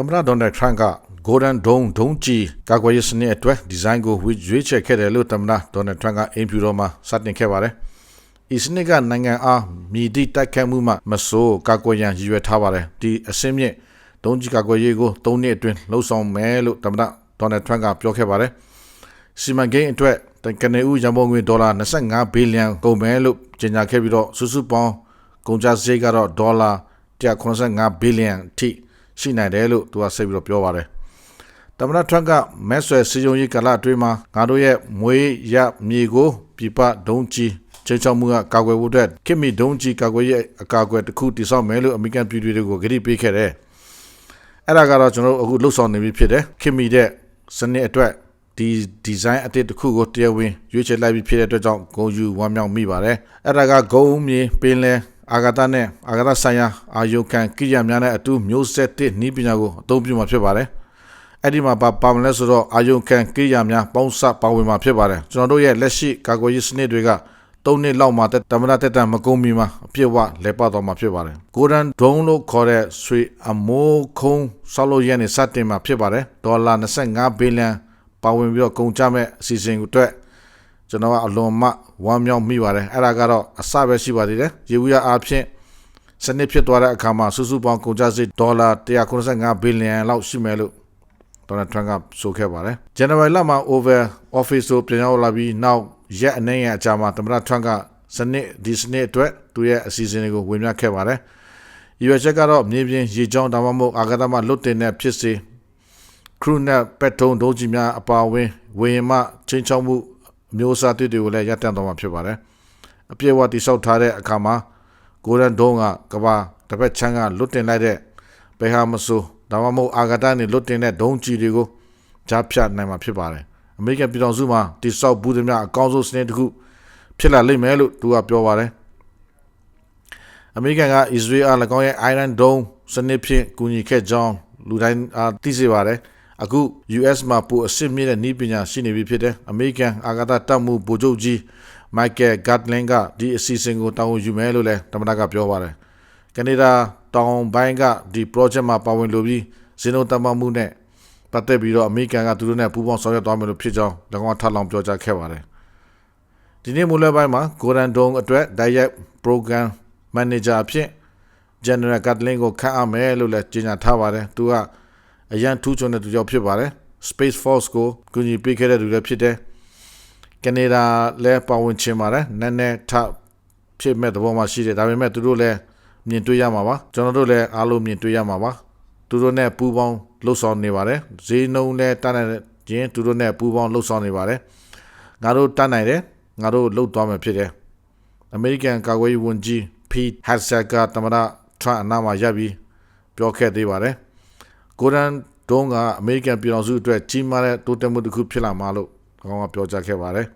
သမ္မတဒေါ်နယ်ထရန့်က Golden Dome ဒုံးကြီးကာကွယ်ရေးစနစ်အတွက်ဒီဇိုင်းကိုရွေးချယ်ခဲ့တယ်လို့သမ္မတဒေါ်နယ်ထရန့်ကအင်ဖြူတော်မှာစတင်ခဲ့ပါတယ်။ဤစနစ်ကနိုင်ငံအားမြည်သည့်တိုက်ခတ်မှုမှမစိုးကာကွယ်ရန်ရည်ရွယ်ထားပါတယ်။ဒီအစင်းမြင့်ဒုံးကြီးကာကွယ်ရေးကို၃နှစ်အတွင်းလှုပ်ဆောင်မယ်လို့သမ္မတဒေါ်နယ်ထရန့်ကပြောခဲ့ပါတယ်။စီမံကိန်းအတွက်ကနေဦးရန်ပုံငွေဒေါ်လာ25ဘီလီယံကုန်မယ်လို့ကြေညာခဲ့ပြီးတော့စုစုပေါင်းကုန်ကျစရိတ်ကတော့ဒေါ်လာ185ဘီလီယံအထိ ရှိနိုင်တယ်လို့သူကဆက်ပြီးတော့ပြောပါတယ်။တမန်ထရန့်ကမဲဆွယ်စီယုံရေးကာလအတွင်းမှာငါတို့ရဲ့မွေးရမြေကိုပြပဒုံကြီးချိန်ချောက်မှုကကာကွယ်ဖို့အတွက်ခင်မီဒုံကြီးကာကွယ်ရေးအကာအကွယ်တစ်ခုတည်ဆောက်မယ်လို့အမေရိကန်ပြည်သူတွေကိုဂရုပေးခဲ့တယ်။အဲ့ဒါကတော့ကျွန်တော်တို့အခုလှုပ်ဆောင်နေပြီဖြစ်တယ်။ခင်မီတဲ့စနစ်အတွက်ဒီဒီဇိုင်းအသစ်တစ်ခုကိုတရားဝင်ရွေးချယ်လိုက်ပြီးဖြစ်တဲ့အတွက်ကြောင့်ဂုံယူဝမ်းမြောက်မိပါတယ်။အဲ့ဒါကဂုံမြေပင်လယ် အာဂတနဲ့အာဂတဆိုင်ရာအာယုခံကိရိယာများနဲ့အတူမျိုးဆက်တဲ့နည်းပညာကိုအသုံးပြုမှာဖြစ်ပါတယ်။အဲ့ဒီမှာပါပါမလဲဆိုတော့အာယုခံကိရိယာများပေါင်းစပ်ပါဝင်မှာဖြစ်ပါတယ်။ကျွန်တော်တို့ရဲ့လက်ရှိကာကွယ်ရေးစနစ်တွေကသုံးနှစ်လောက်မှတမနာတက်တမကုန်းမီမှာအပြည့်ဝလဲပတ်တော်မှာဖြစ်ပါတယ်။ Golden Drone လို့ခေါ်တဲ့ဆွေအမိုးခုံးဆောက်လုပ်ရတဲ့စတင်မှာဖြစ်ပါတယ်။ဒေါ်လာ25ဘီလီယံပါဝင်ပြီးတော့ကုန်ကြမဲ့အစီအစဉ်ကိုအတွက် ကျွန်တော်ကအလွန်မှဝမ်းမြောက်မိပါတယ်အဲ့ဒါကတော့အစပဲရှိပါသေးတယ်ရေဘူးရအားဖြင့်စနစ်ဖြစ်သွားတဲ့အခါမှာစုစုပေါင်းကုန်ကျစရိတ်ဒေါ်လာ195ဘီလီယံလောက်ရှိမယ်လို့ဒေါ်နယ်ထရန့်ကဆိုခဲ့ပါတယ်ဇန်နဝါရီလမှာ over office ကိုပြန်ရောက်လာပြီးနောက်ရက်အနည်းငယ်အကြာမှာသမ္မတထရန့်ကစနစ်ဒီစနစ်အတွက်သူရဲ့အစီအစဉ်တွေကိုဝင်မြခဲ့ပါတယ်ရွေချက်ကတော့မြေပြင်ရေကြောင်းဒါမှမဟုတ်အာဂတမလွတ်တင်တဲ့ဖြစ်စေခရုနဲ့ပက်ထုံဒုံးကြီးများအပါအဝင်ဝေရင်မှချင်းချောင်းမှု အမျိုးအစားတွေကိုလည်းရပ်တန့်သွားမှာဖြစ်ပါတယ်အပြည့်အဝတိဆောက်ထားတဲ့အခါမှာကိုရန်ဒုံးကကဘာတစ်ဖက်ချမ်းကလွတ်တင်လိုက်တဲ့ဘယ်ဟာမဆိုဒါမှမဟုတ်အာဂတနဲ့လွတ်တင်တဲ့ဒုံးကြီးတွေကိုကြားဖြတ်နိုင်မှာဖြစ်ပါတယ်အမေရိကန်ပြည်ထောင်စုမှာတိဆောက်ဘူးသမျှအကောင်းဆုံးစနစ်တစ်ခုဖြစ်လာလိမ့်မယ်လို့သူကပြောပါတယ်အမေရိကန်ကအစ္စရေးအား၎င်းရဲ့ Iron Dome စနစ်ဖြင့်ကူညီခဲ့ကြောင်းလူတိုင်းအားသိစေပါတယ်။ အခု US မှာပိုအစစ်မြင့်တဲ့နည်းပညာရှိနေပြီဖြစ်တယ်အမေရိကန်အာကာသတပ်မှုဗိုလ်ချုပ်ကြီးမိုက်ကယ်ဂတ်လင်ကဒီအစီအစဉ်ကိုတာဝန်ယူမယ်လို့လည်းတမန်ကပြောပါတယ်ကနေဒါတောင်ပိုင်းကဒီ project မှာပါဝင်လို့ပြီးဇင်းတို့တမမှုနဲ့ပတ်သက်ပြီးတော့အမေရိကန်ကသူတို့နဲ့ပူးပေါင်းဆောင်ရွက်သွားမယ်လို့ဖြစ်ကြောင်း၎င်းထပ်လောင်းပြောကြားခဲ့ပါတယ်ဒီနေ့မူလပိုင်းမှာ Golden Dome အတွက် Direct Program Manager အဖြစ် General Gatlin ကိုခန့်အပ်မယ်လို့လည်းကြေညာထားပါတယ်သူက အရန်ထူးချွန်တဲ့သူကြောင့်ဖြစ်ပါတယ် Space Force ကိုကူညီပေးခဲ့တဲ့သူလည်းဖြစ်တယ်ကနေဒါလည်းပါဝင်ချင်ပါတယ်နည်းနည်းထဖြစ်မဲ့သဘောမှရှိတယ်ဒါပေမဲ့သူတို့လည်းမြင်တွေ့ရမှာပါကျွန်တော်တို့လည်းအားလုံးမြင်တွေ့ရမှာပါသူတို့နဲ့ပူးပေါင်းလှုပ်ဆောင်နေပါတယ်ဈေးနှုန်းလည်းတန်းတဲ့ရင်သူတို့နဲ့ပူးပေါင်းလှုပ်ဆောင်နေပါတယ်ငါတို့တန်းနိုင်တယ်ငါတို့လှုပ်သွားမယ်ဖြစ်တယ်အမေရိကန်ကာကွယ်ရေးဝန်ကြီး Pete Hegseth ကတမန်တော်ထရန့်အနားမှာရပ်ပြီးပြောခဲ့သေးပါတယ် ကိုရန်ဒုံးကအမေရိကန်ပြည်ထောင်စုအတွက်ကြီးမားတဲ့တိုးတက်မှုတစ်ခုဖြစ်လာမှာလို့ကောင်းကပြောကြားခဲ့ပါတယ်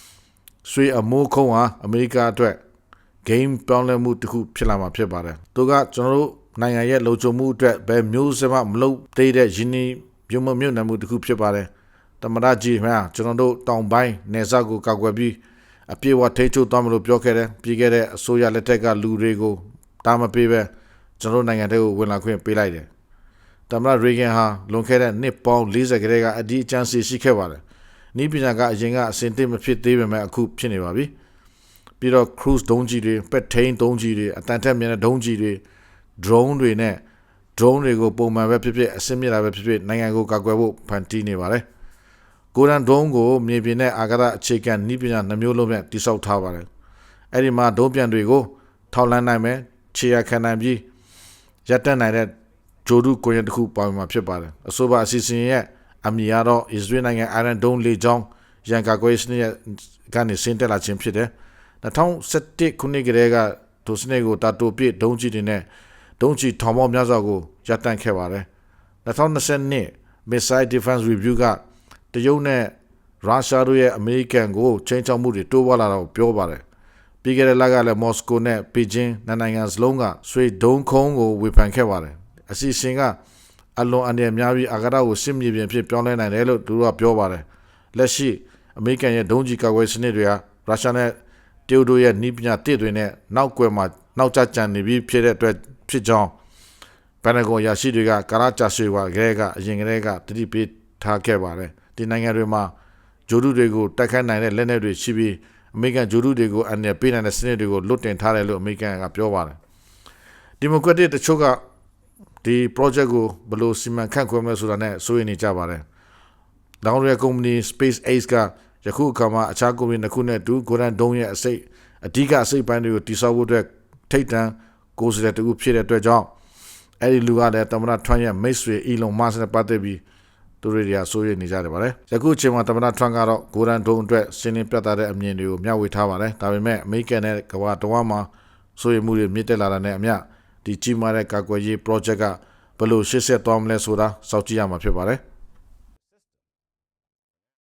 ။ဆွေအမိုးခုံးဟာအမေရိကအတွက် game ပြောင်းလဲမှုတစ်ခုဖြစ်လာမှာဖြစ်ပါတယ်။သူကကျွန်တော်တို့နိုင်ငံရဲ့လုံခြုံမှုအတွက်ဘယ်မျိုးစမှမလုပ်သေးတဲ့ယင်းနီပြုံမမြုပ်နှံမှုတစ်ခုဖြစ်ပါတယ်။တမရကြီးမှာကျွန်တော်တို့တောင်ပိုင်းနေဆက်ကိုကောက်ွယ်ပြီးအပြေဝထိချုပ်သွားမလို့ပြောခဲ့တယ်။ပြီးခဲ့တဲ့အစိုးရလက်ထက်ကလူတွေကိုတားမပေးပဲကျွန်တော်တို့နိုင်ငံတွေကိုဝင်လာခွင့်ပေးလိုက်တယ် သမ္မတရေဂန်ဟာလွန်ခဲ့တဲ့နှစ်ပေါင်း40ခရဲကအဒီအကျန်းစီရှိခဲ့ပါတယ်။နီးပညာကအရင်ကအစင်တစ်မဖြစ်သေးပေမဲ့အခုဖြစ်နေပါပြီ။ပြီးတော့ cruise ဒုံးကြီးတွေပက်ထိန်ဒုံးကြီးတွေအတန်ထက်မြန်တဲ့ဒုံးကြီးတွေ drone တွေနဲ့ drone တွေကိုပုံမှန်ပဲဖြစ်ဖြစ်အစင်မြတာပဲဖြစ်ဖြစ်နိုင်ငံကိုကာကွယ်ဖို့ဖန်တီးနေပါတယ်။ Golden Dome ကိုမြေပြင်နဲ့အာကာသအခြေခံနီးပညာနှမျိုးလုံးနဲ့တိစောက်ထားပါတယ်။အဲ့ဒီမှာဒုံးပြန်တွေကိုထောက်လန်းနိုင်မယ်ခြေရခံနိုင်ပြီးရပ်တန့်နိုင်တဲ့ ဂျိုဒူကွန်ရက်တစ်ခုပါဝင်မှာဖြစ်ပါတယ်အဆိုပါအစီအစဉ်ရဲ့အမည်ကတော့ Israel နိုင်ငံ Iron Dome လေကြောင်းရန်ကာကွယ်စနစ်ကနေဆင်းသက်လာခြင်းဖြစ်တယ်2017ခုနှစ်ကတည်းကဒိုစနေကိုတာတိုပြည့်ဒုံးကြီးတွေနဲ့ဒုံးကြီးထောင်ပေါင်းများစွာကိုရပ်တန့်ခဲ့ပါတယ်2022 Missile Defense Review ကတရုတ်နဲ့ရုရှားတို့ရဲ့အမေရိကန်ကိုချိန်ချောက်မှုတွေတိုးပွားလာတာကိုပြောပါတယ်ပြီးခဲ့တဲ့လကလည်းမော်စကိုနဲ့ပေကျင်းနိုင်ငံစလုံးကဆွေဒုံခုံးကိုဝေဖန်ခဲ့ပါတယ် အစီအစဉ်ကအလွန်အန္တရာယ်များပြီးအာကာသကိုစစ်မြေပြင်ဖြစ်ပြောင်းလဲနိုင်တယ်လို့သူတို့ကပြောပါတယ်လက်ရှိအမေရိကန်ရဲ့ဒုံးကျည်ကာကွယ်စနစ်တွေကရုရှားနဲ့တရုတ်တို့ရဲ့နှီးပညာတစ်တွေနဲ့နောက်ကွယ်မှာနောက်ကျကြံနေပြီးဖြစ်တဲ့အတွက်ဖြစ်ကြောင်းပန်တဂွန်ရရှိတွေကကာရာဂျာဆွေဝါကလေးကအရင်ကလေးကတတိပေးထားခဲ့ပါတယ်ဒီနိုင်ငံတွေမှာဂျိုဒူတွေကိုတိုက်ခိုက်နိုင်တဲ့လက်နက်တွေရှိပြီးအမေရိကန်ဂျိုဒူတွေကိုအန်ရပေးနိုင်တဲ့စနစ်တွေကိုလွတ်တင်ထားတယ်လို့အမေရိကန်ကပြောပါတယ်ဒီမိုကရက်တစ်တချို့က ဒီ project ကိုဘယ်လိုစီမံခန့်ခွဲမလဲဆိုတာနဲ့စိုးရိမ်နေကြပါတယ်။ဒေါင်းရဲကုမ္ပဏီ SpaceX ကယခုအခါမှာအခြားကုမ္ပဏီတစ်ခုနဲ့အတူ Golden Dome ရဲ့အစိတ်အဓိကအစိတ်ပိုင်းတွေကိုတိစောက်ဖို့အတွက်ထိတ်တန့်ကိုယ်စားလှယ်တူဖြစ်တဲ့အတွက်ကြောင့်အဲ့ဒီလူကလည်းတမန်ထရန့်ရဲ့မိတ်ဆွေ Elon Musk နဲ့ပတ်သက်ပြီးသူတွေတွေကစိုးရိမ်နေကြတယ်ပါတယ်။ယခုအချိန်မှာတမန်ထရန့်ကတော့ Golden Dome အတွက်ရှင်းလင်းပြသတဲ့အမြင်တွေကိုမျှဝေထားပါတယ်။ဒါပေမဲ့အမေရိကန်နဲ့ကမ္ဘာတဝန်းမှာစိုးရိမ်မှုတွေမြင့်တက်လာတာနဲ့အမျှ ဒီကြီးမားတဲ့ကာကွယ်ရေး project ကဘယ်လိုရှေ့ဆက်သွားမလဲဆိုတာစောင့်ကြည့်ရမှာဖြစ်ပါတယ်။